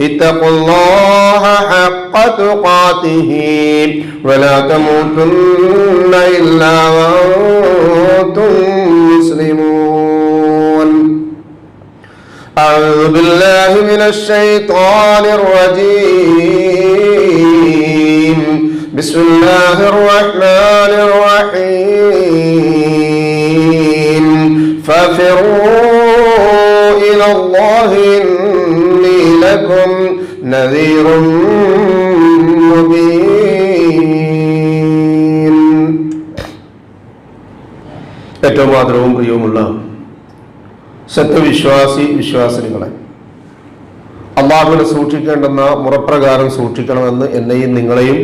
اتقوا الله حق تقاته ولا تموتن إلا وأنتم مسلمون. أعوذ بالله من الشيطان الرجيم. بسم الله الرحمن الرحيم. ففروا إلى الله إني لكم نذير مبين ഏറ്റവും ആദരവും പ്രിയവുമുള്ള സത്യവിശ്വാസി വിശ്വാസിനികളെ അള്ളാഹുവിനെ സൂക്ഷിക്കേണ്ടെന്ന മുറപ്രകാരം സൂക്ഷിക്കണമെന്ന് എന്നെയും നിങ്ങളെയും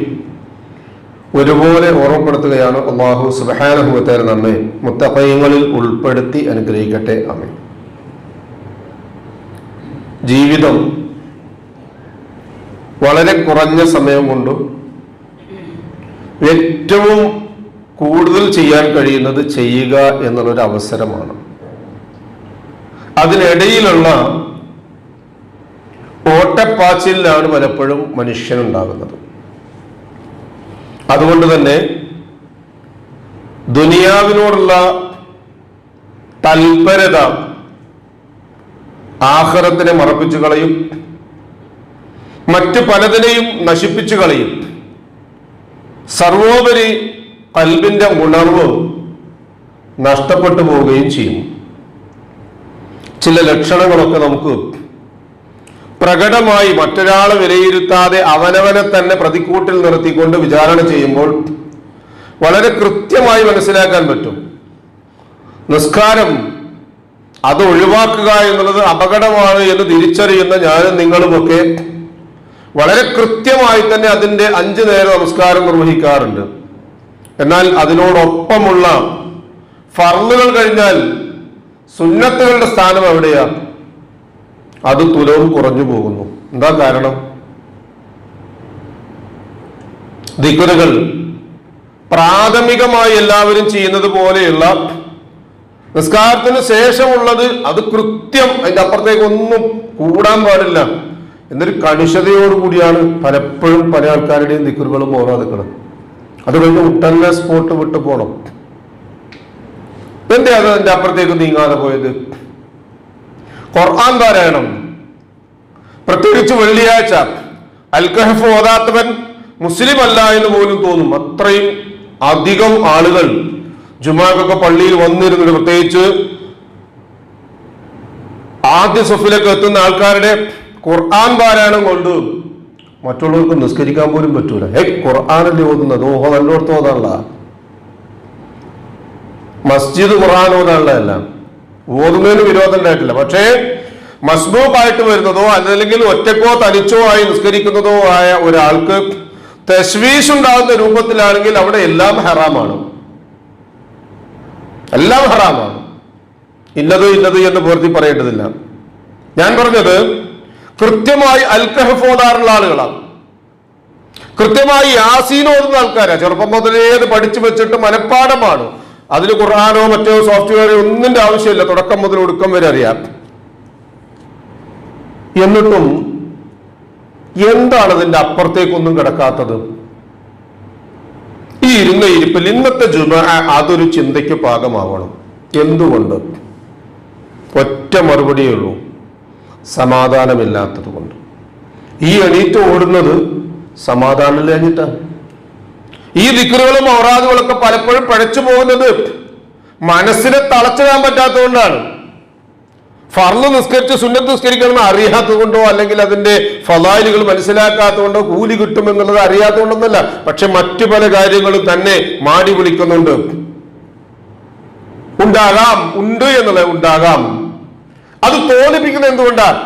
ഒരുപോലെ ഓർമ്മപ്പെടുത്തുകയാണ് അള്ളാഹു സുബാനഹുവത്തേരെ നമ്മെ മുത്തപ്പയങ്ങളിൽ ഉൾപ്പെടുത്തി അനുഗ്രഹിക്കട്ടെ അമ്മ ജീവിതം വളരെ കുറഞ്ഞ സമയം കൊണ്ട് ഏറ്റവും കൂടുതൽ ചെയ്യാൻ കഴിയുന്നത് ചെയ്യുക എന്നുള്ളൊരു അവസരമാണ്. അതിനിടയിലുള്ള ഓട്ടപ്പാച്ചിലാണ് പലപ്പോഴും മനുഷ്യനുണ്ടാകുന്നത്. അതുകൊണ്ട് തന്നെ ദുനിയാവിനോടുള്ള തൽപരത ആഹ്റത്തിനെ മറപ്പിച്ചു കളയും. മറ്റു പലതിനെയും നശിപ്പിച്ചു കളയും. സർവോപരി കൽബിന്റെ ഉണർവ് നഷ്ടപ്പെട്ടു പോവുകയും ചെയ്യും. ചില ലക്ഷണങ്ങളൊക്കെ നമുക്ക് പ്രകടമായി മറ്റൊരാളെ വിലയിരുത്താതെ അവനവനെ തന്നെ പ്രതിക്കൂട്ടിൽ നിർത്തിക്കൊണ്ട് വിചാരണ ചെയ്യുമ്പോൾ വളരെ കൃത്യമായി മനസ്സിലാക്കാൻ പറ്റും. നിസ്കാരം അത് ഒഴിവാക്കുക എന്നുള്ളത് അപകടമാണ് എന്ന് തിരിച്ചറിയുന്ന ഞാനും നിങ്ങളുമൊക്കെ വളരെ കൃത്യമായി തന്നെ അതിന്റെ അഞ്ചു നേരം നമസ്കാരം നിർവഹിക്കാറുണ്ട്. എന്നാൽ അതിനോടൊപ്പമുള്ള ഫർളുകൾ കഴിഞ്ഞാൽ സുന്നത്തുകളുടെ സ്ഥാനം എവിടെയാ? അത് തുലവും കുറഞ്ഞു പോകുന്നു. എന്താ കാരണം? ദിക്കുറുകൾ പ്രാഥമികമായി എല്ലാവരും ചെയ്യുന്നത് പോലെയുള്ള നിസ്കാരത്തിന് ശേഷമുള്ളത് അത് കൃത്യം അതിന്റെ അപ്പുറത്തേക്ക് ഒന്നും കൂടാൻ പാടില്ല. എന്നൊരു കണിശതയോടുകൂടിയാണ് പലപ്പോഴും പല ആൾക്കാരുടെയും നിക്കുറുകളും ഓരോ നിൽക്കുന്നത് അത് കഴിഞ്ഞ് ഉട്ടന്നെ സ്പോട്ട് വിട്ടു പോകണം എന്തേ അത് അപ്പുറത്തേക്ക് നീങ്ങാതെ പോയത്? ഖുർആൻ പാരായണം. പ്രത്യേകിച്ച് വെള്ളിയാഴ്ച അൽക്കഹഫ് ഓതാത്തവൻ മുസ്ലിം അല്ല എന്ന് പോലും തോന്നും. അത്രയും അധികം ആളുകൾ ജുമാക്കൊക്കെ പള്ളിയിൽ വന്നിരുന്നത് പ്രത്യേകിച്ച് ആദ്യ സഫിലേക്ക് എത്തുന്ന ആൾക്കാരുടെ ഖുർആൻ പാരായണം കൊണ്ട് മറ്റുള്ളവർക്ക് നിസ്കരിക്കാൻ പോലും പറ്റൂല. ഏ ഖുർആാനല്ലേ ഓതുന്നത്? ഓഹോ നല്ലോടത്ത് ഓതാനുള്ള. മസ്ജിദ് ഖുർആൻ ഓതാനുള്ളതല്ല ഓതുന്നതിന് വിരോധം ഉണ്ടായിട്ടില്ല. പക്ഷേ മസ്ബൂക്കായിട്ട് വരുന്നതോ അല്ലെങ്കിൽ ഒറ്റക്കോ തനിച്ചോ ആയി നിസ്കരിക്കുന്നതോ ആയ ഒരാൾക്ക് തശ്വീഷ് ഉണ്ടാകുന്ന രൂപത്തിലാണെങ്കിൽ അവിടെ എല്ലാം ഹറാമാണ്. എല്ലാം ഹറാമാണ്. ഇന്നത് ഇന്നത് എന്ന് പൂർത്തി പറയേണ്ടതില്ല. ഞാൻ പറഞ്ഞത് കൃത്യമായി അൽക്കഹഫ് ഓതാറുള്ള ആളുകളാണ്. കൃത്യമായി യാസീൻ ഓതുന്ന ആൾക്കാരാണ് ചെറുപ്പം മുതലേ അത് പഠിച്ചു വെച്ചിട്ട് മനഃപ്പാടമാണ് അതിൽ ഖുർആാനോ മറ്റോ സോഫ്റ്റ്വെയറോ ഒന്നിന്റെ ആവശ്യമില്ല. തുടക്കം മുതൽ ഒടുക്കം വരെ അറിയാം. എന്നിട്ടും എന്താണ് അതിന്റെ അപ്പുറത്തേക്കൊന്നും കിടക്കാത്തത്? ഈ ഇരുന്ന ഇരിപ്പിൽ ഇന്നത്തെ ജുമ അതൊരു ചിന്തയ്ക്ക് പാകമാവണം. എന്തുകൊണ്ട്? ഒറ്റ മറുപടിയേ ഉള്ളൂ. സമാധാനമില്ലാത്തത് കൊണ്ട് ഈ എണീറ്റ് ഓടുന്നത് സമാധാനം കഴിഞ്ഞിട്ടാണ്. ഈ ദിക്കറുകളും ഔറാദുകളൊക്കെ പലപ്പോഴും പഴച്ചു പോകുന്നത് മനസ്സിനെ തളച്ചിടാൻ പറ്റാത്തതുകൊണ്ടാണ്. ഫർൾ നിസ്കരിച്ച് സുന്നത്ത് നിസ്കരിക്കണമെന്ന് അറിയാത്തത് കൊണ്ടോ അല്ലെങ്കിൽ അതിന്റെ ഫലായിലുകൾ മനസ്സിലാക്കാത്തത് കൊണ്ടോ കൂലി കിട്ടും എന്നുള്ളത് അറിയാത്തതുകൊണ്ടൊന്നല്ല പക്ഷെ മറ്റു പല കാര്യങ്ങളും തന്നെ മാടി വിളിക്കുന്നുണ്ട്. ഉണ്ടാകാം ഉണ്ട് എന്നുള്ളത് ഉണ്ടാകാം. അത് തോന്നിപ്പിക്കുന്നത് എന്തുകൊണ്ടാണ്?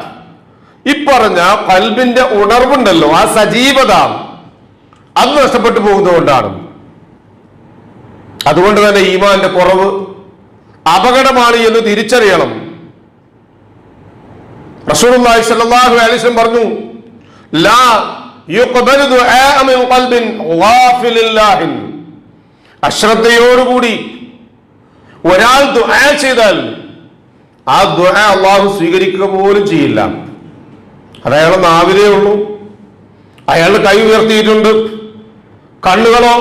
ഇപ്പറഞ്ഞ പറഞ്ഞ കൽബിന്റെ ഉണർവുണ്ടല്ലോ ആ സജീവത. അത് നഷ്ടപ്പെട്ടു പോകുന്നതുകൊണ്ടാണ് അതുകൊണ്ട് തന്നെ ഈമാന്റെ കുറവ് അപകടമാണ് എന്ന് തിരിച്ചറിയണം. റസൂലുള്ളാഹി സ്വല്ലല്ലാഹു പറഞ്ഞു ലാ അശ്രദ്ധയോടുകൂടി ഒരാൾ ദുആ ചെയ്താൽ ആ ദുആ അള്ളാഹു സ്വീകരിക്കുക പോലും ചെയ്യില്ല. അത് അയാളെ നാവിലേ ഉള്ളൂ. അയാളുടെ കൈ ഉയർത്തിയിട്ടുണ്ട്. കണ്ണുകളോ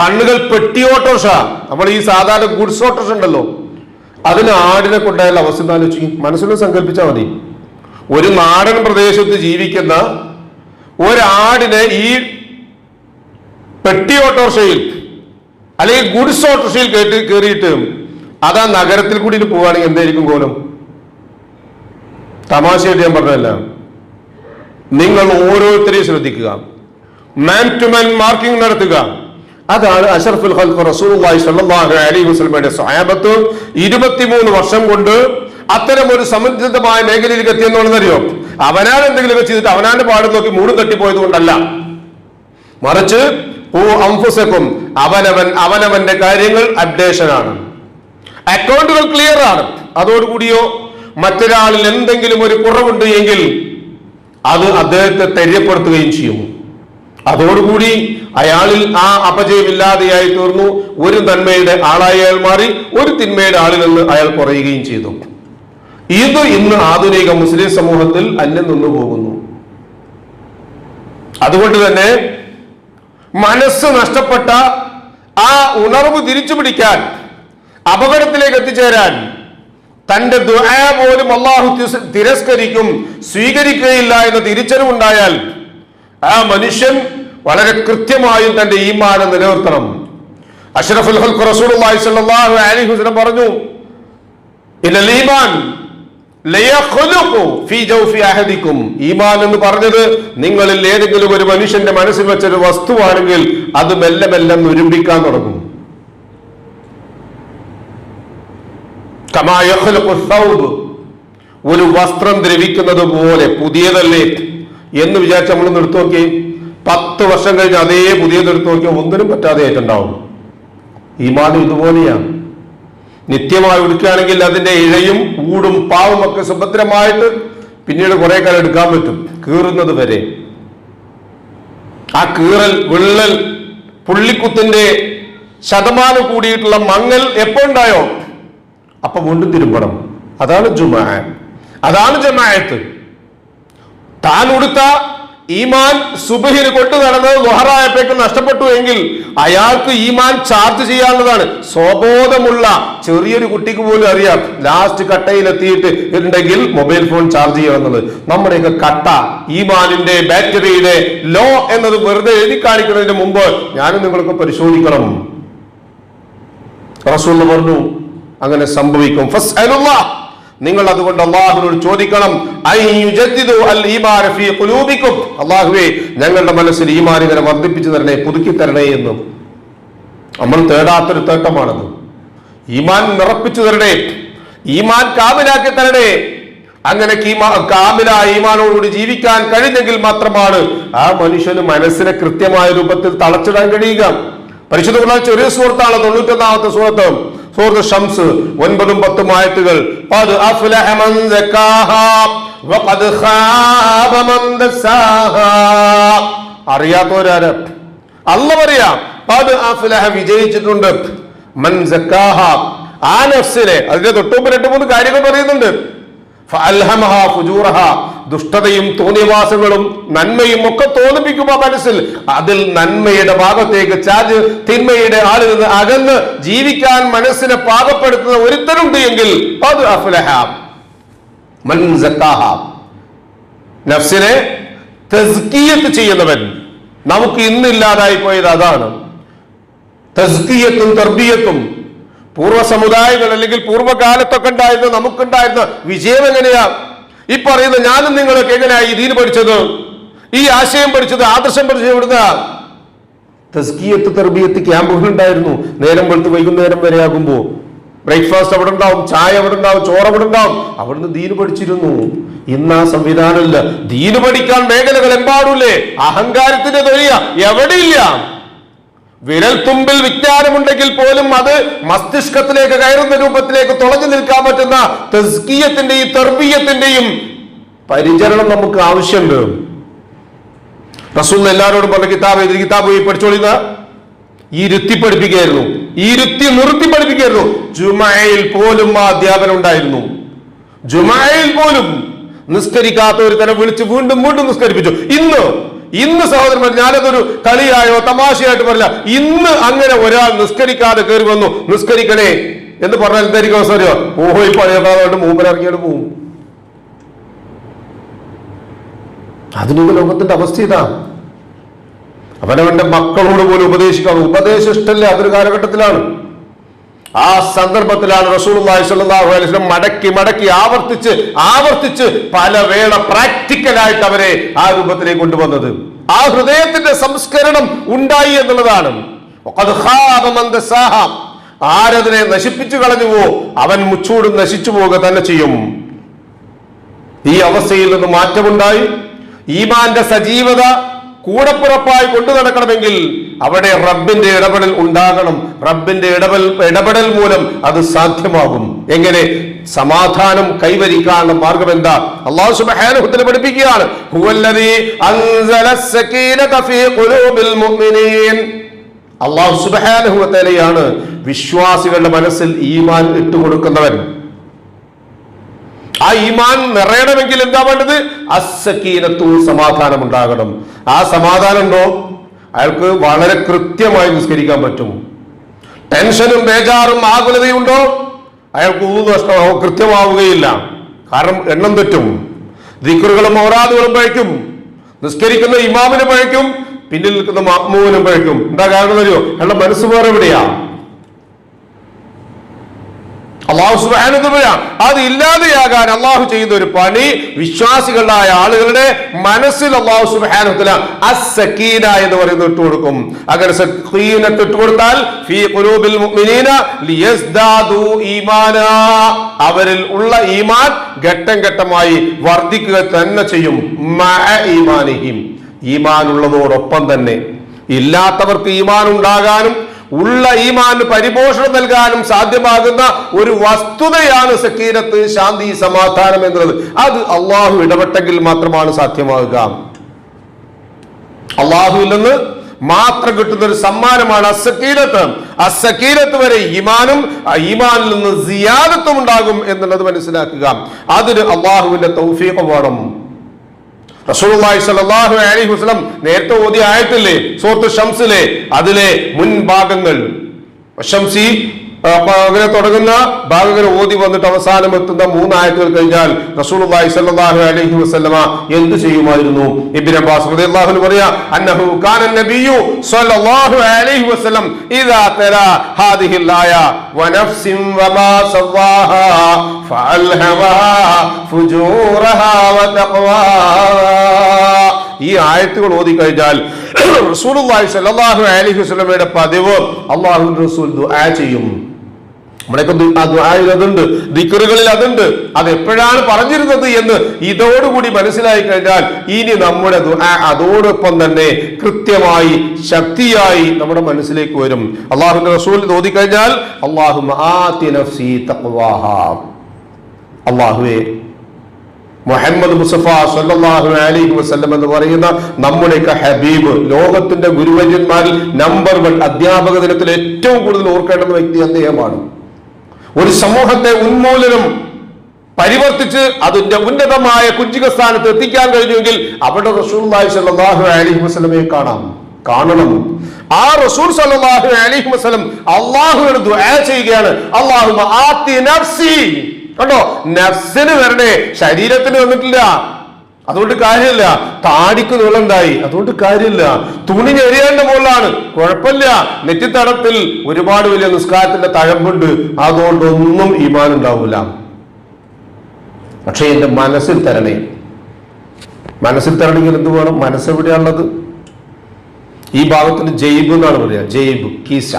കണ്ണുകൾ പെട്ടി ഓട്ടോഷ. നമ്മൾ ഈ സാധാരണ ഗുഡ്സ് ഓട്ടോഷ ഉണ്ടല്ലോ. അതിന് ആടിനെ കൊണ്ടായാലും അവസ്ഥ ആലോചിക്കും മനസ്സിലും സങ്കല്പിച്ചാൽ മതി. ഒരു നാടൻ പ്രദേശത്ത് ജീവിക്കുന്ന ഒരാടിനെ ഈ പെട്ടി ഓട്ടോറിക്ഷയിൽ അല്ലെങ്കിൽ ഗുഡ്സ് ഓട്ടോറിക്ഷയിൽ കേട്ട് കയറിയിട്ട് അതാ നഗരത്തിൽ കൂടി പോവുകയാണെങ്കിൽ എന്തായിരിക്കും കോലം തമാശയായിട്ട് ഞാൻ പറഞ്ഞതല്ല. നിങ്ങൾ ഓരോരുത്തരെയും ശ്രദ്ധിക്കുക. മാൻ ടു മാൻ മാർക്കിംഗ് നടത്തുക. അതാണ് അഷറഫുൽ ഹൽഖ് റസൂലുള്ളാഹി സ്വല്ലല്ലാഹു അലൈഹി വസല്ലമയുടെ സ്വഹാബത്ത് 23 വർഷം കൊണ്ട് അത്തരം ഒരു സമുദ്രിതമായ മേഖലയിലേക്ക് എത്തിയെന്നുള്ളതറിയോ അവനാൻ എന്തെങ്കിലുമൊക്കെ ചെയ്തിട്ട് അവനാന്റെ പാട് നോക്കി മൂടും തട്ടിപ്പോയത് കൊണ്ടല്ല. മറിച്ച് അവനവൻ അവനവന്റെ കാര്യങ്ങൾ അപ്ഡേഷൻ ആണ് അക്കൗണ്ടുകൾ ക്ലിയർ ആണ്. അതോടുകൂടിയോ മറ്റൊരാളിൽ എന്തെങ്കിലും ഒരു കുറവുണ്ട് എങ്കിൽ അത് അദ്ദേഹത്തെ തെര്യപ്പെടുത്തുകയും ചെയ്യും. അതോടുകൂടി അയാളിൽ ആ അപജയമില്ലാതെയായി തീർന്നു. ഒരു നന്മയുടെ ആളായി അയാൾ മാറി ഒരു തിന്മയുടെ ആളിൽ നിന്ന് അയാൾ കുറയുകയും ചെയ്തു. ഇത് ഇന്ന് ആധുനിക മുസ്ലിം സമൂഹത്തിൽ അന്യം നിന്നു പോകുന്നു. അതുകൊണ്ട് തന്നെ മനസ്സ് നഷ്ടപ്പെട്ട ആ ഉണർവ് തിരിച്ചു പിടിക്കാൻ അപകടത്തിലേക്ക് എത്തിച്ചേരാൻ തന്റെ ദുആ പോലും അള്ളാഹു തിരസ്കരിക്കും സ്വീകരിക്കുകയില്ല എന്ന തിരിച്ചറിവുണ്ടായാൽ ആ മനുഷ്യൻ വളരെ കൃത്യമായും തന്റെ ഈമാനെ നിലനിർത്തണം. അഷ്റഫുൽ റസൂലുള്ളാഹി സ്വല്ലല്ലാഹു അലൈഹി വസല്ലം പറഞ്ഞു ഫീ ഈമാൻ എന്ന് പറഞ്ഞത് നിങ്ങളിൽ ഏതെങ്കിലും ഒരു മനുഷ്യന്റെ മനസ്സിൽ വെച്ചൊരു വസ്തുവാണെങ്കിൽ അത് മെല്ലെ മെല്ലെ നുരുമ്പിക്കാൻ തുടങ്ങും. ഒരു വസ്ത്രം ദ്രവിക്കുന്നത് പോലെ പുതിയതല്ലേ? എന്ന് വിചാരിച്ച നമ്മൾ നിർത്തി നോക്കി പത്ത് വർഷം കഴിഞ്ഞ് അതേ പുതിയത് എടുത്തു നോക്കിയാൽ ഒന്നിനും പറ്റാതെ ആയിട്ടുണ്ടാവും ഈമാൻ ഇതുപോലെയാണ്. നിത്യമായി ഉടുക്കുകയാണെങ്കിൽ അതിന്റെ ഇഴയും ഊടും പാവും ഒക്കെ സുഭദ്രമായിട്ട് പിന്നീട് കുറെ കാലം എടുക്കാൻ പറ്റും കീറുന്നത് വരെ. ആ കീറൽ വിള്ളൽ പുള്ളിക്കുത്തിന്റെ ശതമാനം കൂടിയിട്ടുള്ള മങ്ങൽ എപ്പോ ഉണ്ടായോ? അപ്പൊ വീണ്ടും തിരുമ്പണം. അതാണ് ജുമാ അതാണ് ജമായത്ത് താൻ ഉടുത്ത ഈമാൻ സുബഹിന് കൊണ്ടു നടന്നത് ദുഹറായപ്പോഴേക്കും നഷ്ടപ്പെട്ടു എങ്കിൽ അയാൾക്ക് ഈമാൻ ചാർജ് ചെയ്യാവുന്നതാണ്. സ്വബോധമുള്ള ചെറിയൊരു കുട്ടിക്ക് പോലും അറിയാം. ലാസ്റ്റ് കട്ടയിലെത്തിയിട്ട് ഉണ്ടെങ്കിൽ മൊബൈൽ ഫോൺ ചാർജ് ചെയ്യാവുന്നത്. നമ്മുടെയൊക്കെ കട്ട ഈമാനിന്റെ ബാറ്ററിയുടെ ലോ എന്നത് വെറുതെ എഴുതി കാണിക്കുന്നതിന് മുമ്പ് ഞാനും നിങ്ങൾക്ക് പരിശോധിക്കണം. റസൂൽ പറഞ്ഞു അങ്ങനെ സംഭവിക്കും. നിങ്ങൾ അതുകൊണ്ട് അള്ളാഹുവിനോട് ചോദിക്കണം. അള്ളാഹുവേ ഞങ്ങളുടെ മനസ്സിൽ ഈമാൻ ഇങ്ങനെ വർദ്ധിപ്പിച്ചു തരണേ പുതുക്കി തരണേ എന്നും. നമ്മൾ തേടാത്തൊരു തേട്ടമാണത്. ഈമാൻ നിറപ്പിച്ചു തരണേ ഈമാൻ കാമിലാക്കി തരണേ. അങ്ങനെ കീമാ- കാമിലായ ഈമാനോടുകൂടി ജീവിക്കാൻ കഴിഞ്ഞെങ്കിൽ മാത്രമാണ് ആ മനുഷ്യന് മനസ്സിനെ കൃത്യമായ രൂപത്തിൽ തളച്ചിടാൻ കഴിയുക. പരിശുദ്ധ ചെറിയ സുഹൃത്താണ് തൊണ്ണൂറ്റൊന്നാമത്തെ സുഹൃത്ത്. സുഹൃത്ത് ഷംസ് ഒൻപതും പത്തും ആയത്തുകൾ. അറിയാത്തവരാര്? അല്ല പറയാം പത് അഫ്ലഹ വിജയിച്ചിട്ടുണ്ട്. മൻ ആ നഫ്സിനെ അതിന്റെ തൊട്ടുമുമ്പ് രണ്ട് മൂന്ന് കാര്യങ്ങൾ പറയുന്നുണ്ട്. ദുഷ്ടതയും തോന്നിവാസങ്ങളും നന്മയും ഒക്കെ തോന്നിപ്പിക്കും ആ മനസ്സിൽ? അതിൽ നന്മയുടെ ഭാഗത്തേക്ക് ചാർജ് തിന്മയുടെ ആളിൽ നിന്ന് അകന്ന് ജീവിക്കാൻ മനസ്സിനെ പാകപ്പെടുത്തുന്ന ഒരുത്തനുണ്ട് എങ്കിൽ അത് നഫ്സിനെ ചെയ്യുന്നവൻ. നമുക്ക് ഇന്നില്ലാതായി പോയത് അതാണ്. തസ്കീയത്തും തർബീയത്തും പൂർവ സമുദായങ്ങൾ അല്ലെങ്കിൽ പൂർവകാലത്തൊക്കെ ഉണ്ടായിരുന്ന നമുക്കുണ്ടായിരുന്ന വിജയം എങ്ങനെയാ? ഈ പറയുന്ന ഞാനും നിങ്ങളൊക്കെ എങ്ങനെയാ ഈ ദീന് പഠിച്ചത്? ഈ ആശയം പഠിച്ചത് ആദർശം പഠിച്ചത് എവിടുന്ന? തസ്കിയത്ത് തെർബിയത്ത് ക്യാമ്പുകൾ ഉണ്ടായിരുന്നു നേരം വെളുത്ത് വൈകുന്നേരം വരെ ആകുമ്പോ. ബ്രേക്ക്ഫാസ്റ്റ് അവിടെ ഉണ്ടാവും ചായ അവിടെ ഉണ്ടാവും ചോറ് അവിടെ ഉണ്ടാവും. അവിടുന്ന് ദീന് പഠിച്ചിരുന്നു. ഇന്ന് ആ സംവിധാനമില്ല. ദീന് പഠിക്കാൻ മേഖലകൾ എമ്പാടില്ലേ അഹങ്കാരത്തിന്റെ തൊഴിയ എവിടെയില്ല? വിരൽ തുമ്പിൽ വിജ്ഞാനമുണ്ടെങ്കിൽ പോലും അത് മസ്തിഷ്കത്തിലേക്ക് കയറുന്ന രൂപത്തിലേക്ക് തുളഞ്ഞു നിൽക്കാൻ പറ്റുന്ന തസ്കീയത്തിന്റെയും തെർബീയത്തിന്റെയും പരിചരണം നമുക്ക് ആവശ്യമുണ്ട്. റസൂൽ എല്ലാവരോടും പറഞ്ഞ കിതാബ് എതിർ കിതാബ് പോയി പഠിച്ചോളിന്ന ഇരുത്തി പഠിപ്പിക്കുകയായിരുന്നു. ഇരുത്തി നിർത്തി പഠിപ്പിക്കുകയായിരുന്നു. ജുമയിൽ പോലും ആ അധ്യാപനം ഉണ്ടായിരുന്നു. ജുമയിൽ പോലും നിസ്കരിക്കാത്ത ഒരു തരം വിളിച്ച് വീണ്ടും വീണ്ടും നിസ്കരിപ്പിച്ചു. ഇന്ന് ഇന്ന് സഹോദരന്മാർ ഞാനതൊരു കളിയായോ തമാശയായിട്ട് പറയില്ല ഇന്ന് അങ്ങനെ ഒരാൾ നിസ്കരിക്കാതെ കയറി വന്നു. നിസ്കരിക്കണേ എന്ന് പറഞ്ഞാൽ എന്തായിരിക്കും അവസരം പോയി പഴയതായിട്ട് മൂപ്പരിറങ്ങിയാണ് പോവും. ആധുനിക ലോകത്തിന്റെ അവസ്ഥ ഇതാ. അവനവന്റെ മക്കളോട് പോലും ഉപദേശിക്കാം ഉപദേശം ഇഷ്ടമല്ല. അതൊരു കാലഘട്ടത്തിലാണ്. ആ സന്ദർഭത്തിലാണ് റസൂലുള്ളാഹി സ്വല്ലല്ലാഹു അലൈഹി മടക്കി മടക്കി ആവർത്തിച്ച് ആവർത്തിച്ച് പല വേള പ്രാക്ടിക്കലായിട്ട് അവരെ ആ രൂപത്തിലേക്ക് കൊണ്ടുവന്നത്. ആ ഹൃദയത്തിന്റെ സംസ്കരണം ഉണ്ടായി എന്നുള്ളതാണ്. ആരതിനെ നശിപ്പിച്ചു കളഞ്ഞുവോ അവൻ മുച്ചൂടും നശിച്ചു പോവുക തന്നെ ചെയ്യും. ഈ അവസ്ഥയിൽ നിന്ന് മാറ്റമുണ്ടായി. ഈമാന്റെ സജീവത കൂടപ്പുറപ്പായി കൊണ്ടു നടക്കണമെങ്കിൽ അവിടെ റബ്ബിന്റെ ഇടപെടൽ ഉണ്ടാകണം. റബ്ബിന്റെ ഇടപെൽ ഇടപെടൽ മൂലം അത് സാധ്യമാകും. എങ്ങനെ? സമാധാനം കൈവരിക്കാനുള്ള മാർഗം എന്താ? അള്ളാഹു സുബ്ഹാനഹു പഠിപ്പിക്കുകയാണ്. അൻസല സകീനത ഫീ ഖുലൂബിൽ മുഅ്മിനീൻ. അള്ളാഹു സുബ്ഹാനഹു തആലയാണ് വിശ്വാസികളുടെ മനസ്സിൽ ഈമാൻ ഇട്ടുകൊടുക്കുന്നവൻ. ആ ഈമാൻ നിറയണമെങ്കിൽ എന്താ വേണ്ടത്? അസക്കീനത്തു സമാധാനം ഉണ്ടാകണം ആ സമാധാനം ഉണ്ടോ? അയാൾക്ക് വളരെ കൃത്യമായി നിസ്കരിക്കാൻ പറ്റും. ടെൻഷനും ബേജാറും ആകുലതയും ഉണ്ടോ അയാൾക്ക് ഊന്ന് നഷ്ടമാവും കൃത്യമാവുകയില്ല. കാരണം എണ്ണം തെറ്റും. ദിക്കറുകളും ഓരാദുകളും പഴയ്ക്കും നിസ്കരിക്കുന്ന ഇമാമിന് പഴയ്ക്കും പിന്നിൽ നിൽക്കുന്ന മഹ്മൂവിനും പഴയ്ക്കും എന്താ കാരണം അറിയോ? അയാളുടെ മനസ്സ് വേറെ എവിടെയാ? അള്ളാഹു സുബാനുദയ അത് ഇല്ലാതെയാകാൻ അള്ളാഹു ചെയ്യുന്ന ഒരു പണി വിശ്വാസികളായ ആളുകളുടെ മനസ്സിൽ അള്ളാഹു സുബാനുദ്ല അസക്കീന എന്ന് പറയുന്നത് ഇട്ട് കൊടുക്കും. അങ്ങനെ മുഅ്മിനീന ലിയസ്ദാദു ഈമാന. അവരിൽ ഉള്ള ഈമാൻ ഘട്ടം ഘട്ടമായി വർദ്ധിക്കുക തന്നെ ചെയ്യും. ഉള്ളതോടൊപ്പം തന്നെ. ഇല്ലാത്തവർക്ക് ഈമാൻ ഉണ്ടാകാനും ഉള്ള ഈമാന് പരിപോഷണം നൽകാനും സാധ്യമാകുന്ന ഒരു വസ്തുതയാണ് സക്കീരത്ത് ശാന്തി സമാധാനം എന്നുള്ളത്. അത് അള്ളാഹു ഇടപെട്ടെങ്കിൽ മാത്രമാണ് സാധ്യമാകുക. അള്ളാഹു ഇല്ലെന്ന് മാത്രം കിട്ടുന്ന ഒരു സമ്മാനമാണ് അസക്കീരത്ത് അസക്കീരത്ത് വരെ ഈമാനും ഈമാനിൽ നിന്ന് സിയാദത്തും ഉണ്ടാകും എന്നുള്ളത് മനസ്സിലാക്കുക. അതിന് അള്ളാഹുവിന്റെ തൗഫീഖ് വേണം. റസൂലുള്ളാഹി അലൈഹി വസല്ലം നേരത്തെ ഓതി ആയത്തില്ലേ? സൂറത്ത് ഷംസിലെ അതിലെ മുൻഭാഗങ്ങൾ. അങ്ങനെ തുടങ്ങുന്ന ഭാഗങ്ങൾ ഓതി വന്നിട്ട് അവസാനം എത്തുന്ന മൂന്നായത്തുകൾ കഴിഞ്ഞാൽ റസൂലുള്ളാഹി സ്വല്ലല്ലാഹു അലൈഹി വസല്ലമ എന്തു ചെയ്യുമായിരുന്നു? ഇബ്നു അബ്ബാസ് റളിയല്ലാഹു അൻഹു പറയാ അന്നഹു കാന നബിയു സ്വല്ലല്ലാഹു അലൈഹി വസല്ലം ഇദാ തലാ ഹാദിഹിൽ ആയ വനഫ്സിൻ വമാ സവ്വാഹാ ഫഅൽഹമഹാ ഫുജൂറഹാ വതഖ്വാഹാ ഈ ആയത്തുകൾ ഓതി കഴിഞ്ഞാൽ റസൂലുള്ളാഹി സ്വല്ലല്ലാഹു അലൈഹി വസല്ലമയുടെ പതിവ് അള്ളാഹു റസൂൽ ദുആ ചെയ്യും. നമ്മുടെയൊക്കെ ആ അതുണ്ട് ദിക്കറുകളിൽ അതുണ്ട്. അത് എപ്പോഴാണ് പറഞ്ഞിരുന്നത് എന്ന് ഇതോടുകൂടി മനസ്സിലായി കഴിഞ്ഞാൽ ഇനി നമ്മുടെ അതോടൊപ്പം തന്നെ കൃത്യമായി ശക്തിയായി നമ്മുടെ മനസ്സിലേക്ക് വരും. അള്ളാഹുന്റെ റസൂൽ തോതി കഴിഞ്ഞാൽ അള്ളാഹു അള്ളാഹുവേ മുഹമ്മദ് മുസഫ സല്ലല്ലാഹു അലൈഹി വസല്ലം എന്ന് പറയുന്ന നമ്മുടെയൊക്കെ ഹബീബ് ലോകത്തിന്റെ ഗുരുവര്യന്മാരിൽ നമ്പർ വൺ അധ്യാപക ദിനത്തിൽ ഏറ്റവും കൂടുതൽ ഓർക്കേണ്ടുന്ന വ്യക്തി അദ്ദേഹമാണ്. ഒരു സമൂഹത്തെ ഉന്മൂലനം പരിവർത്തിച്ച് അതിന്റെ ഉന്നതമായ കുഞ്ചിക സ്ഥാനത്ത് എത്തിക്കാൻ കഴിഞ്ഞുവെങ്കിൽ അവിടെ റസൂൽ സല്ലല്ലാഹു അലൈഹി വസല്ലമയെ കാണാം. കാണണം. ആ റസൂൽ സല്ലാഹു അലൈഹി വസ്ലം അള്ളാഹുവിന് ദുആ ചെയ്യുകയാണ്. അള്ളാഹു കണ്ടോ? നഫ്സിന് വരണേ ശരീരത്തിന് വന്നിട്ടില്ല. അതുകൊണ്ട് കാര്യമില്ല. താടിക്ക് നീളുണ്ടായി അതുകൊണ്ട് കാര്യമില്ല. തുണി ഞെരിയേണ്ട മുകളിലാണ്. കുഴപ്പമില്ല. നെറ്റിത്തടത്തിൽ ഒരുപാട് വലിയ നിസ്കാരത്തിന്റെ തഴമ്പുണ്ട്. അതുകൊണ്ടൊന്നും ഈമാൻ ഉണ്ടാവില്ല പക്ഷെ എന്റെ മനസ്സിൽ തരണേ. മനസ്സിൽ തരണമെങ്കിൽ എന്ത് വേണം? മനസ്സെവിടെയാണുള്ളത്? ഈ ഭാഗത്തിന് ജൈബ് എന്നാണ് പറയുക ജൈബ് കീസ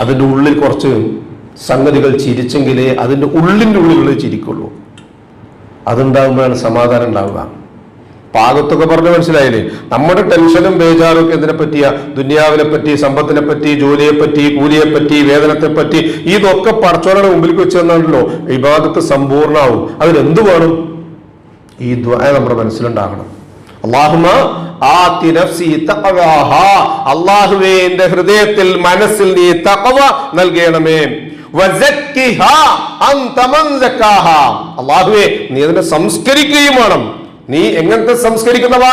അതിന്റെ ഉള്ളിൽ കുറച്ച് സംഗതികൾ ചിരിച്ചെങ്കിലേ അതിന്റെ ഉള്ളിന്റെ ഉള്ളിൽ ചിരിക്കുള്ളൂ. അതുണ്ടാകുമ്പോഴാണ് സമാധാനം ഉണ്ടാവുക. പാകത്തൊക്കെ പറഞ്ഞ് മനസ്സിലായില്ലേ? നമ്മുടെ ടെൻഷനും ബേജാറും എന്തിനെ പറ്റിയ? ദുനിയാവിനെ പറ്റി സമ്പത്തിനെ പറ്റി ജോലിയെ പറ്റി കൂലിയെ പറ്റി വേതനത്തെ പറ്റി ഇതൊക്കെ പടച്ചോരുടെ മുമ്പിൽ വെച്ച് തന്നാണല്ലോ. വിവാദത്ത് സമ്പൂർണമാവും അതിനെന്ത് വേണം? ഈ ദ്വായ നമ്മുടെ മനസ്സിലുണ്ടാകണം. അള്ളാഹുമ എന്റെ ഹൃദയത്തിൽ മനസ്സിൽ നീ തഖവ നൽകണമേ. അള്ളാഹുവേ നീ അതിനെ സംസ്കരിക്കുകയും വേണം. നീ എങ്ങനത്തെ സംസ്കരിക്കുന്നവ?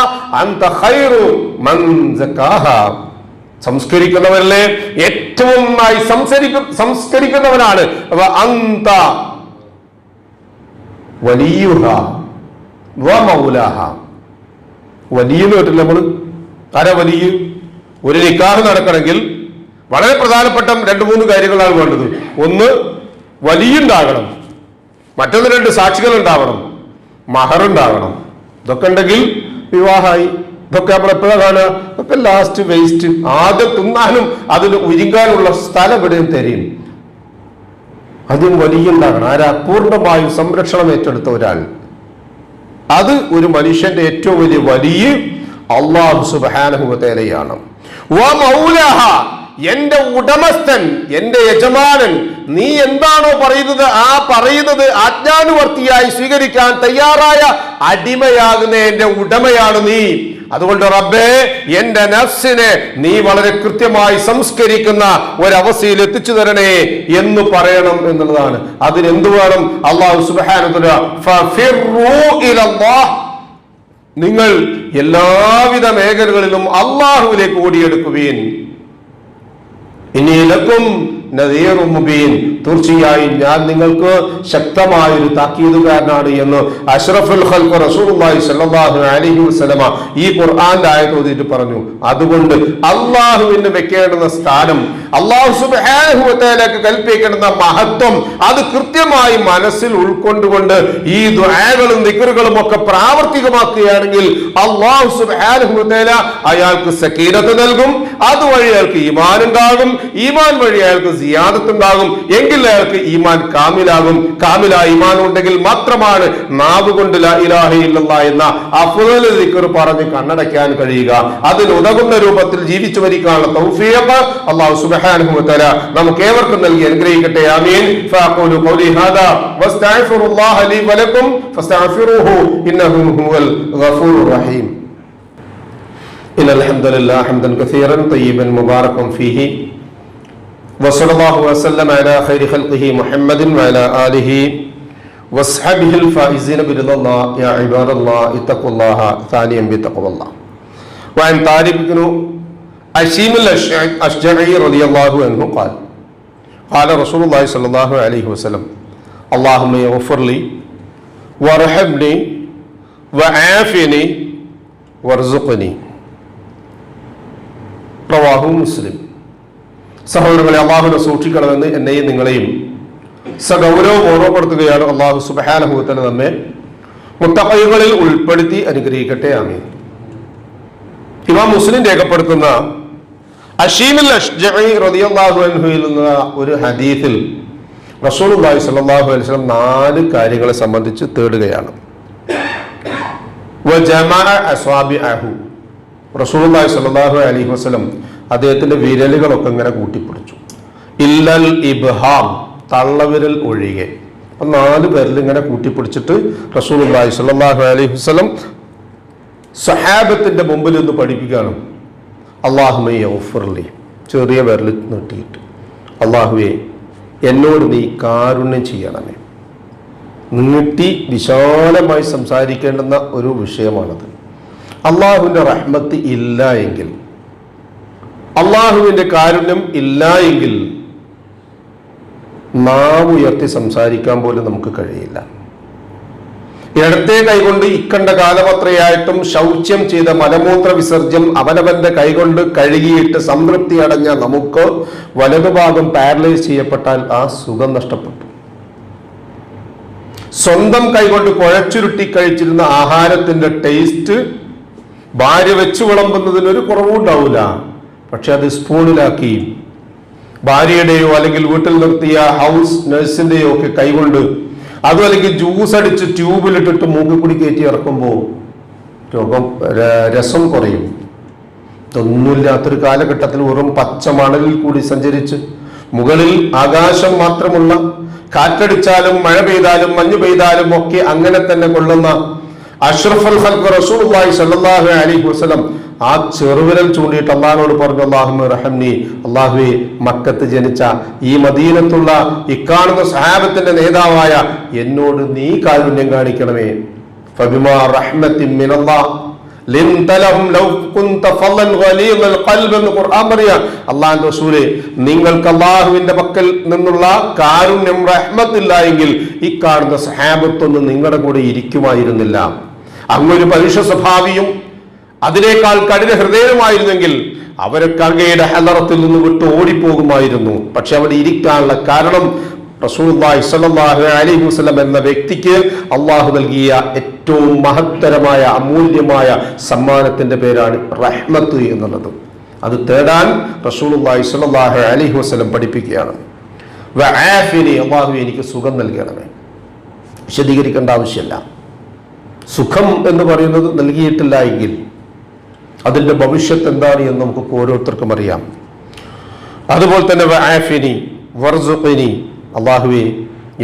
ഏറ്റവും നന്നായി സംസ്കരിക്ക സംസ്കരിക്കുന്നവനാണ് അന്ത വലിയുഹ മൗലാഹ. വലിയ കേട്ടില്ല നമ്മൾ ആരാ വലിയ. ഒരു നിക്കാഹ് നടക്കണമെങ്കിൽ വളരെ പ്രധാനപ്പെട്ട രണ്ട് മൂന്ന് കാര്യങ്ങളാണ് വേണ്ടത്. ഒന്ന് വലിയുണ്ടാകണം. മറ്റൊന്ന് രണ്ട് സാക്ഷികൾ ഉണ്ടാവണം മഹർ ഉണ്ടാകണം ഇതൊക്കെ ഉണ്ടെങ്കിൽ വിവാഹമായി. ഇതൊക്കെ നമ്മൾ എപ്പോഴാണ് ഇതൊക്കെ ലാസ്റ്റ് വേസ്റ്റ് ആദ്യം തിന്നാനും അതിന് ഉരുങ്ങാനുള്ള സ്ഥലം എവിടെയും തരും. അതും വലിയുണ്ടാകണം. ആരാ? പൂർണമായും സംരക്ഷണം ഏറ്റെടുത്ത ഒരാൾ. അത് ഒരു മനുഷ്യന്റെ ഏറ്റവും വലിയ വലിയ അള്ളാഹു സുബാനുഭവത്തേലയാണ് എന്റെ ഉടമസ്ഥൻ എന്റെ യജമാനൻ നീ എന്താണോ പറയുന്നത് ആ പറയുന്നത് ആജ്ഞാനുവർത്തിയായി സ്വീകരിക്കാൻ തയ്യാറായ അടിമയാകുന്ന എന്റെ ഉടമയാണ് നീ. അതുകൊണ്ട് റബ്ബേ എന്റെ നഫ്സിനെ നീ വളരെ കൃത്യമായി സംസ്കരിക്കുന്ന ഒരവസ്ഥയിൽ എത്തിച്ചു തരണേ എന്ന് പറയണം എന്നുള്ളതാണ്. അതിനെന്ത് വേണം അള്ളാഹു സുബാന നിങ്ങൾ എല്ലാവിധ മേഖലകളിലും അള്ളാഹുവിലേക്ക് ഓടിയെടുക്കുവീൻ. إني لكم മുബീൻ. തീർച്ചയായും ഞാൻ നിങ്ങൾക്ക് ശക്തമായ ഒരു താക്കീതുകാരനാണ് എന്ന് അഷ്റഫുൽ ഖൽഖ് റസൂലുള്ളാഹി സ്വല്ലല്ലാഹു അലൈഹി വസല്ലമ ഈ ഖുർആന്റെ ആയത്ത് പറഞ്ഞു. അതുകൊണ്ട് അള്ളാഹുവിന് വെക്കേണ്ടുന്ന സ്ഥാനം അള്ളാഹു സുബ്ഹാനഹു വതആലക്ക് കൽപ്പിക്കേണ്ടുന്ന മഹത്വം അത് കൃത്യമായി മനസ്സിൽ ഉൾക്കൊണ്ടുകൊണ്ട് ഈ ദുആകളും ദിക്റുകളും ഒക്കെ പ്രാവർത്തികമാക്കുകയാണെങ്കിൽ അള്ളാഹു സുബ്ഹാനഹു വതആല അയാൾക്ക് സക്കീനത്ത് നൽകും. അതുവഴി അയാൾക്ക് ഈമാൻ ഉണ്ടാകും ഈമാൻ വഴി അയാൾക്ക് സിയാദത്ത് ഉണ്ടാകും എങ്കിൽ അയാൾക്ക് ഈമാൻ കാമിലാകും കാമില ഈമാൻ ഉണ്ടെങ്കിൽ മാത്രമാണ് നാവ് കൊണ്ട് ലാ ഇലാഹ ഇല്ലല്ലാ എന്ന അഫ്ദൽ ദിക്ർ പറഞ്ഞ് കണ്ണടയ്ക്കാൻ കഴിയുക അതിന് ഉതകുന്ന രൂപത്തിൽ ജീവിച്ചു മരിക്കാനുള്ള തൗഫീഖ് അല്ലാഹു സുബ്ഹാനഹു വതആല നമുക്ക് ഏവർക്കും നൽകി അനുഗ്രഹിക്കട്ടെ ആമീൻ ഫഅഖൂലു ഖൗലി ഹാദാ വസ്തഗ്ഫിറുല്ലാഹ ലി വലക്കും ഫസ്തഗ്ഫിറുഹു ഇന്നഹു ഹുവൽ ഗഫൂറുർ റഹീം إن الحمد لله حمدا كثيرا طيبا مباركا فيه وصلى الله وسلم على خير خلقه محمد وعلى آله وصحبه الفائزين برضا الله يا عباد الله اتقوا الله ثانيا بتقوى الله وعن طالب بن أشيم الأشجعي رضي الله عنه قال قال رسول الله صلى الله عليه وسلم اللهم اغفر لي وارحمني وعافني وارزقني رواه مسلم സഹോദരങ്ങളെ അള്ളാഹുനെ സൂക്ഷിക്കണമെന്ന് എന്നെയും നിങ്ങളെയും സഗൗരവം ഓർമ്മപ്പെടുത്തുകയാണ് അള്ളാഹു സുബഹാനുഭവത്തിന് നമ്മെ മുത്തക്കൈകളിൽ ഉൾപ്പെടുത്തി അനുഗ്രഹിക്കട്ടെ ആമീൻ. ഇമാം മുസ്ലിം രേഖപ്പെടുത്തുന്ന ഒരു ഹദീസിൽ റസൂലുള്ളാഹി സ്വല്ലല്ലാഹു അലൈഹി വസല്ലം നാല് കാര്യങ്ങളെ സംബന്ധിച്ച് തേടുകയാണ്. റസൂൽ അള്ളാഹി സ്വല്ലല്ലാഹു അലൈഹി വസല്ലം അദ്ദേഹത്തിന്റെ വിരലുകളൊക്കെ ഇങ്ങനെ കൂട്ടിപ്പിടിച്ചു. ഇല്ലൽ ഇബ്ഹാം തള്ളവിരൽ ഒഴികെ. അപ്പൊ നാല് പേരിൽ ഇങ്ങനെ കൂട്ടിപ്പിടിച്ചിട്ട് റസൂലുള്ളാഹി സ്വല്ലല്ലാഹു അലൈഹി വസല്ലം സഹാബത്തിന്റെ മുമ്പിൽ ഒന്ന് പഠിപ്പിക്കുകയാണ്. അള്ളാഹുമേ ഔഫർലി ചെറിയ വിരൽ നീട്ടിയിട്ട്. അള്ളാഹുവേ എന്നോട് നീ കാരുണ്യം ചെയ്യണമേ. നീട്ടി വിശാലമായി സംസാരിക്കേണ്ടുന്ന ഒരു വിഷയമാണത്. അള്ളാഹുവിന്റെ റഹ്മത്ത് ഇല്ല എങ്കിൽ അള്ളാഹുവിന്റെ കാരുണ്യം ഇല്ല എങ്കിൽ നാവ് ഉയർത്തി സംസാരിക്കാൻ പോലും നമുക്ക് കഴിയില്ല. ഇടത്തെ കൈകൊണ്ട് ഇക്കണ്ട കാലമത്രയായിട്ടും ശൗച്യം ചെയ്ത മലമൂത്ര വിസർജ്യം അവനവന്റെ കൈകൊണ്ട് കഴുകിയിട്ട് സംതൃപ്തി അടഞ്ഞ നമുക്ക് വലതുഭാഗം പാരലൈസ് ചെയ്യപ്പെട്ടാൽ ആ സുഖം നഷ്ടപ്പെട്ടു. സ്വന്തം കൈകൊണ്ട് കുഴച്ചുരുട്ടി കഴിച്ചിരുന്ന ആഹാരത്തിന്റെ ടേസ്റ്റ് ഭാര്യ വെച്ചു വിളമ്പുന്നതിന് ഒരു കുറവുണ്ടാവില്ല പക്ഷെ അത് സ്പൂണിലാക്കി ഭാര്യയുടെയോ അല്ലെങ്കിൽ വീട്ടിൽ നിർത്തിയ ഹൗസ് നഴ്സിന്റെയോ ഒക്കെ കൈകൊണ്ട് അതും അല്ലെങ്കിൽ ജ്യൂസ് അടിച്ച് ട്യൂബിലിട്ടിട്ട് മൂക്കിൽ കൂടി കയറ്റി ഇറക്കുമ്പോൾ രോഗം രസം കുറയും. ഇതൊന്നുമില്ലാത്തൊരു കാലഘട്ടത്തിൽ വെറും പച്ച മണലിൽ കൂടി സഞ്ചരിച്ച് മുകളിൽ ആകാശം മാത്രമുള്ള കാറ്റടിച്ചാലും മഴ പെയ്താലും മഞ്ഞ് പെയ്താലും ഒക്കെ അങ്ങനെ തന്നെ കൊള്ളുന്ന അഷ്റഫുൽ ഖൽഖ് റസൂലുള്ളാഹി സ്വല്ലല്ലാഹു അലൈഹി വസല്ലം ആ ചെറുവിരൽ ചൂണ്ടിയിട്ട് അള്ളാഹിനോട് പറഞ്ഞു അള്ളാഹു റഹംനി അള്ളാഹുവെ മക്കത്ത് ജനിച്ച ഈ മദീനത്തുള്ള ഇക്കാണുന്ന സഹാബത്തിന്റെ നേതാവായ എന്നോട് നീ കാരുണ്യം കാണിക്കണമേ. ഫബിമാ റഹ്മത്തിൻ മിനല്ലാഹ്. ഖുർആൻ റസൂലേ നിങ്ങൾക്ക് അള്ളാഹുവിന്റെ പക്കൽ നിന്നുള്ള കാരുണ്യം റഹ്മത്തില്ല എങ്കിൽ ഈ കാണുന്ന സഹാബത്തൊന്നും നിങ്ങളുടെ കൂടെ ഇരിക്കുമായിരുന്നില്ല. അങ്ങൊരു പരുഷ സ്വഭാവിയും അതിനേക്കാൾ കഠിന ഹൃദയമായിരുന്നെങ്കിൽ അവരൊക്കെ അങ്ങയുടെ ഹലറത്തിൽ നിന്ന് വിട്ട് ഓടിപ്പോകുമായിരുന്നു. പക്ഷെ അവിടെ ഇരിക്കാനുള്ള കാരണം അലൈഹി വസല്ലം എന്ന വ്യക്തിക്ക് അള്ളാഹു നൽകിയ ഏറ്റവും മഹത്തരമായ അമൂല്യമായ സമ്മാനത്തിന്റെ പേരാണ് റഹ്മത്ത് എന്നുള്ളത്. അത് തേടാൻ സ്വല്ലല്ലാഹു അലൈഹി വസല്ലം പഠിപ്പിക്കുകയാണ്. അള്ളാഹു എനിക്ക് സുഖം നൽകണമേ. വിശദീകരിക്കേണ്ട ആവശ്യമില്ല. സുഖം എന്ന് പറയുന്നത് നൽകിയിട്ടില്ല എങ്കിൽ അതിന്റെ ഭവിഷ്യത്ത് എന്താണ് എന്ന് നമുക്ക് ഓരോരുത്തർക്കും അറിയാം. അതുപോലെ തന്നെ വാഫിനി വർസുഖിനി അള്ളാഹുവെ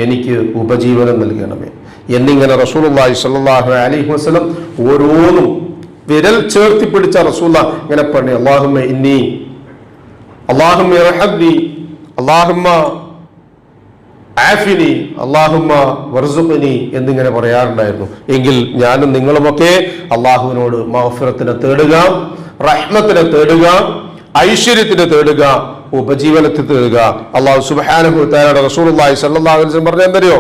എനിക്ക് ഉപജീവനം നൽകണമേ. എന്നിങ്ങനെ റസൂലുള്ളാഹി സ്വല്ലല്ലാഹു അലൈഹി വസ്ലം ഓരോന്നും വിരൽ ചേർത്തി പിടിച്ച റസൂല ഇങ്ങനെ പറഞ്ഞു അള്ളാഹുമ്മ ഇന്നി അള്ളാഹുമ്മ അള്ളാഹുമ്മ ആഫിനി അള്ളാഹുമ്മ വർസുഖനി എന്നിങ്ങനെ പറയാറുണ്ടായിരുന്നു. എങ്കിൽ ഞാനും നിങ്ങളുമൊക്കെ അള്ളാഹുവിനോട് മഹഫിറത്തിനെ തേടുക റഹ്മത്തിനെ തേടുക ഐശ്വര്യത്തിനെ തേടുക ഉപജീവനത്തെ തേടുക. അള്ളാഹു റസൂലുള്ളാഹി സ്വല്ലല്ലാഹു അലൈഹി വസല്ലം പറഞ്ഞ എന്തറിയോ?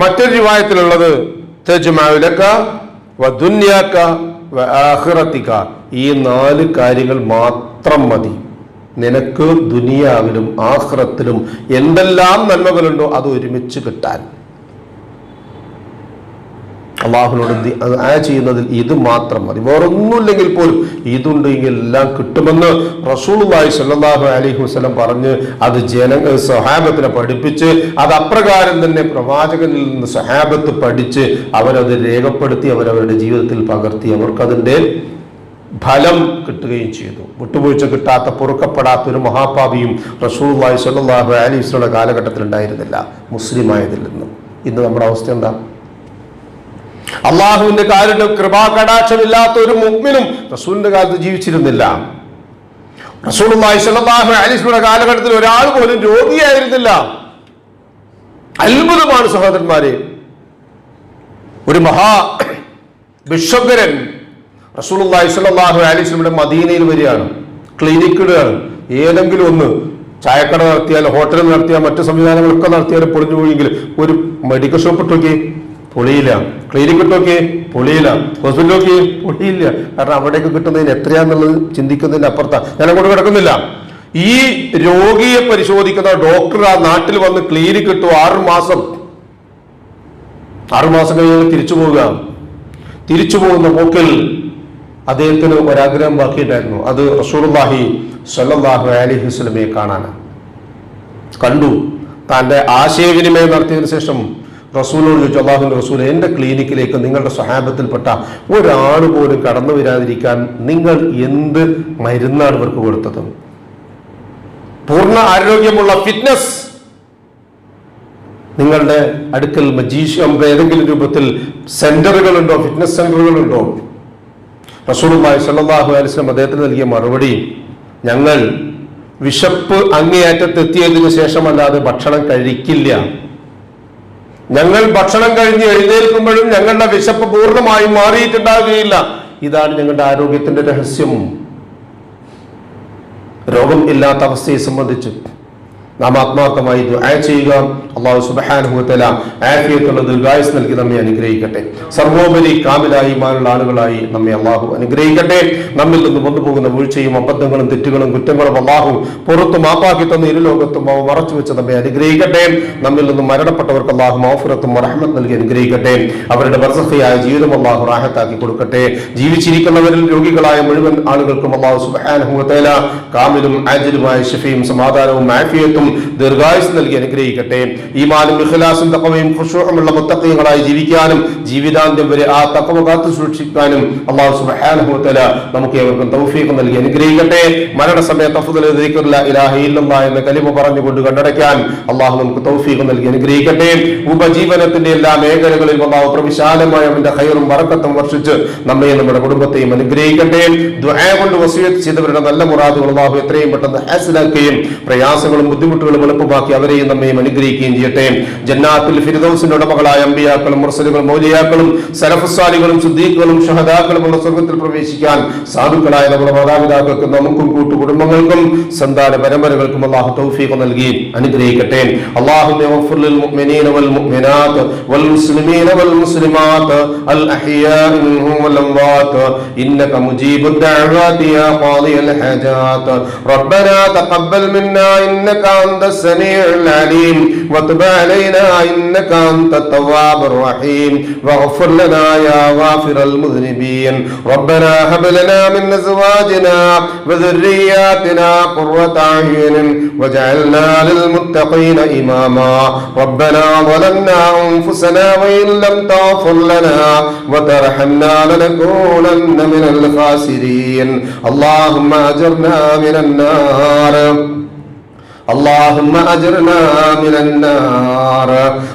മറ്റൊരു റിവായത്തിലുള്ളത് തജ്മഉ ലക വആഖിറതിക ഈ നാല് കാര്യങ്ങൾ മാത്രം മതി. നിനക്ക് ദുനിയാവിലും ആഹ്റത്തിലും എന്തെല്ലാം നന്മകളുണ്ടോ അത് ഒരുമിച്ച് കിട്ടാൻ. അള്ളാഹുനോട് ആ ചെയ്യുന്നതിൽ ഇത് മാത്രം മതി. വേറൊന്നുമില്ലെങ്കിൽ പോലും ഇതുണ്ടെങ്കിൽ എല്ലാം കിട്ടുമെന്ന് റസൂലുള്ളാഹി സ്വല്ലല്ലാഹു അലൈഹി വസല്ലം പറഞ്ഞ് അത് ജന സഹാബത്തിനെ പഠിപ്പിച്ച് അത് അപ്രകാരം തന്നെ പ്രവാചകനിൽ നിന്ന് സഹാബത്ത് പഠിച്ച് അവരത് രേഖപ്പെടുത്തി അവരവരുടെ ജീവിതത്തിൽ പകർത്തി അവർക്കതിന്റെ ഫലം കിട്ടുകയും ചെയ്തു. വിട്ടുവീഴ്ച കിട്ടാത്ത പൊറുക്കപ്പെടാത്ത ഒരു മഹാപാപിയും റസൂലുള്ളാഹി സ്വല്ലല്ലാഹു അലൈഹി വസല്ലം കാലഘട്ടത്തിൽ ഉണ്ടായിരുന്നില്ല മുസ്ലിമായതിൽ നിന്നും. ഇന്ന് നമ്മുടെ അവസ്ഥ എന്താ? അള്ളാഹുവിന്റെ കാരുണ്യം കൃപാകടാക്ഷമില്ലാത്ത ഒരു മുഗ്മിനും റസൂലിന്റെ കാലത്ത് ജീവിച്ചിരുന്നില്ല. അലൈഹി വസല്ലം കാലഘട്ടത്തിൽ ഒരാൾ പോലും രോഗിയായിരുന്നില്ല. അത്ഭുതമാണ് സഹോദരന്മാരെ. ഒരു മഹാ ഭിക്ഷുകരൻ റസൂലുള്ളാഹി സ്വല്ലല്ലാഹു അലൈഹി മദീനയിൽ വരികയാണ്. ക്ലിനിക്കുകളാണ് ഏതെങ്കിലും ഒന്ന് ചായക്കട നടത്തിയാൽ ഹോട്ടൽ നടത്തിയാൽ മറ്റു സംവിധാനങ്ങളൊക്കെ നടത്തിയാൽ പൊളിഞ്ഞു പോയെങ്കിൽ ഒരു മെഡിക്കൽ ഷോപ്പ് ഇട്ടോക്കെ പൊളിയില്ല. ക്ലിനിക്ക് ഇട്ടോക്കെ പൊളിയില്ല. ഹോസ്പിറ്റലൊക്കെ പൊളിയില്ല. കാരണം അവിടേക്ക് കിട്ടുന്നതിന് എത്രയാന്നുള്ളത് ചിന്തിക്കുന്നതിന് അപ്പുറത്താണ് ഞാൻ അങ്ങോട്ട് കിടക്കുന്നില്ല. ഈ രോഗിയെ പരിശോധിക്കുന്ന ഡോക്ടർ ആ നാട്ടിൽ വന്ന് ക്ലിനിക്ക് കിട്ടും ആറുമാസം ആറുമാസം കഴിഞ്ഞ് തിരിച്ചു പോവുക. തിരിച്ചു പോകുന്ന പോക്കിൽ അദ്ദേഹത്തിന് ഒരാഗ്രഹം ബാക്കിയിട്ടായിരുന്നു അത് റസൂർലാഹി സല്ലാഹു അലി വസ്ലമയെ കാണാൻ. കണ്ടു. തന്റെ ആശയവിനിമയം നടത്തിയതിനു ശേഷം റസൂലോട് ചോദിച്ചു അള്ളാഹുവിന്റെ റസൂൽ എന്റെ ക്ലിനിക്കിലേക്ക് നിങ്ങളുടെ സ്വഹാബത്തിൽപ്പെട്ട ഒരാൾ പോലും കടന്നു വരാതിരിക്കാൻ നിങ്ങൾ എന്ത് മരുന്നാണ് ഇവർക്ക് കൊടുത്തത്? പൂർണ ആരോഗ്യമുള്ള ഫിറ്റ്നസ് നിങ്ങളുടെ അടുക്കൽ മജീഷ് ഏതെങ്കിലും രൂപത്തിൽ സെന്ററുകളുണ്ടോ? ഫിറ്റ്നസ് സെന്ററുകളുണ്ടോ? റസൂലുള്ളാഹി സ്വല്ലല്ലാഹു അലൈഹി വസല്ലം അദ്ദേഹത്തിന് നൽകിയ മറുപടി ഞങ്ങൾ വിശപ്പ് അങ്ങേയറ്റത്തെത്തിയതിനു ശേഷമല്ലാതെ ഭക്ഷണം കഴിക്കില്ല. ഞങ്ങൾ ഭക്ഷണം കഴിഞ്ഞ് എഴുന്നേൽക്കുമ്പോഴും ഞങ്ങളുടെ വിശപ്പ് പൂർണമായും മാറിയിട്ടുണ്ടാകുകയില്ല. ഇതാണ് ഞങ്ങളുടെ ആരോഗ്യത്തിന്റെ രഹസ്യം. രോഗം ഇല്ലാത്ത അവസ്ഥയെ സംബന്ധിച്ച്. നാം ആത്മാർത്ഥമായി ദുആ ചെയ്യുക. അള്ളാഹു സുബഹാനുഭവത്തല ആഫിയത്തുള്ള ദുർഗായുസ് നൽകി നമ്മെ അനുഗ്രഹിക്കട്ടെ. സർവോപരി കാമിലായി മാനുള്ള ആളുകളായി നമ്മെ അള്ളാഹു അനുഗ്രഹിക്കട്ടെ. നമ്മിൽ നിന്ന് കൊണ്ടുപോകുന്ന വീഴ്ചയും അബദ്ധങ്ങളും തെറ്റുകളും കുറ്റങ്ങളും അള്ളാഹു പുറത്തു മാപ്പാക്കി തന്ന ഇരു ലോകത്തും അവ മറച്ചു വെച്ച് നമ്മെ അനുഗ്രഹിക്കട്ടെ. നമ്മിൽ നിന്ന് മരണപ്പെട്ടവർക്ക് അള്ളാഹു മൗഫുറത്തും റഹ്മത്ത് നൽകി അനുഗ്രഹിക്കട്ടെ. അവരുടെ വർസഫിയായ ജീവിതം അള്ളാഹു റാഹത്താക്കി കൊടുക്കട്ടെ. ജീവിച്ചിരിക്കുന്നവരിൽ രോഗികളായ മുഴുവൻ ആളുകൾക്കും അള്ളാഹു സുബഹാനുഭവത്തല കാമിലും ആജിലുമായ ഷിഫയും സമാധാനവും ആഫിയത്തും ദീർഘായുസ് നൽകി അനുഗ്രഹിക്കട്ടെ. ഈമാനും ഇഖ്ലാസും തക്കവയും ഖുശൂഉമുള്ള മുത്തഖീങ്ങളായി ജീവിക്കാനും ജീവിതാന്ത്യം വരെ ആ തക്കവ കാത്തു സൂക്ഷിക്കാനും അള്ളാഹു സുബ്ഹാനഹു വതആല നമുക്ക് ഏവർക്കും തൗഫീഖ് നൽകി അനുഗ്രഹിക്കട്ടെ. മരണസമയത്ത് അഫ്ദൽ ദിക്റുല്ല ഇലാഹ ഇല്ലല്ലാഹ് എന്ന കലിമ പറഞ്ഞുകൊണ്ട് കണ്ടടയ്ക്കാൻ അള്ളാഹു നമുക്ക് തൗഫീഖ് നൽകി അനുഗ്രഹിക്കട്ടെ. ഉപജീവനത്തിന്റെ എല്ലാ മേഖലകളിലും അള്ളാഹു പ്രവിശാലമായ അവന്റെ ഹൈറും ബറക്കത്തും വർഷിച്ച് നമ്മയും നമ്മുടെ കുടുംബത്തെയും അനുഗ്രഹിക്കട്ടെ. ദുആ കൊണ്ട് വസിയത്ത് ചെയ്തവരുടെ നല്ല മുറാദുകൾ അള്ളാഹു എത്രയും പെട്ടെന്ന് ഹാസിലാക്കുകയും പ്രയാസങ്ങളും ബുദ്ധിമുട്ടുകളും എളുപ്പമാക്കി അവരെയും നമ്മയും അനുഗ്രഹിക്കുകയും ചെയ്യട്ടെ ജന്നാത്തിൽ ഫിരിദൌസിന്റെ ഉടമകളായ അമ്പിയാക്കളും മുർസലുകളും മൗലിയാക്കളും സലഫുസാലികളും സുദ്ദീഖുകളും ഷഹദാക്കളും ഉള്ള സ്വർഗത്തിൽ പ്രവേശിക്കാൻ സാധുക്കളായ നമ്മുടെ മാതാപിതാക്കൾക്കും നമുക്കും കൂട്ടു കുടുംബങ്ങൾക്കും സന്താന പരമ്പരകൾക്കും അള്ളാഹു തൗഫീഖ് നൽകി അനുഗ്രഹിക്കട്ടെ അള്ളാഹു للمؤمنين والمؤمنات والمسلمين والمسلمات الأحياء منهم والأموات إنك مجيب الدعوات يا قاضي الحاجات ربنا تقبل منا إنك أنت السميع العليم وتب علينا إنك أنت التواب الرحيم واغفر لنا يا غافر المذنبين ربنا هب لنا من أزواجنا وذرياتنا قرة أعين واجعلنا للمتقين إماما ربنا ظلمنا أنفسنا وإن لم تغفر لنا وترحمنا لنكونن من الخاسرين اللهم أجرنا من النار اللهم أجرنا من النار.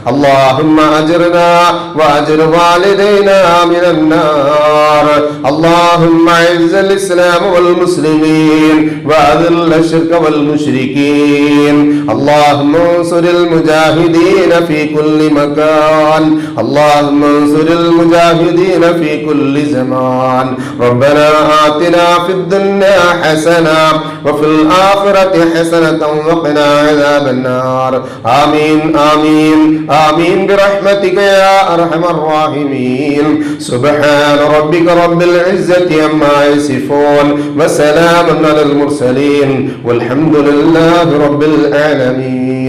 اللهم أجرنا وأجر والدينا من النار. اللهم أعز الإسلام والمسلمين وأذل الشرك والمشركين. اللهم انصر المجاهدين في كل مكان. اللهم انصر المجاهدين في كل زمان. ربنا آتنا في الدنيا حسنة وفي الآخرة حسنة وقنا عذاب النار. آمين آمين آمين. برحمتك يا أرحم الراحمين. سبحان ربك رب العزة عما يصفون وسلام على المرسلين والحمد لله رب العالمين.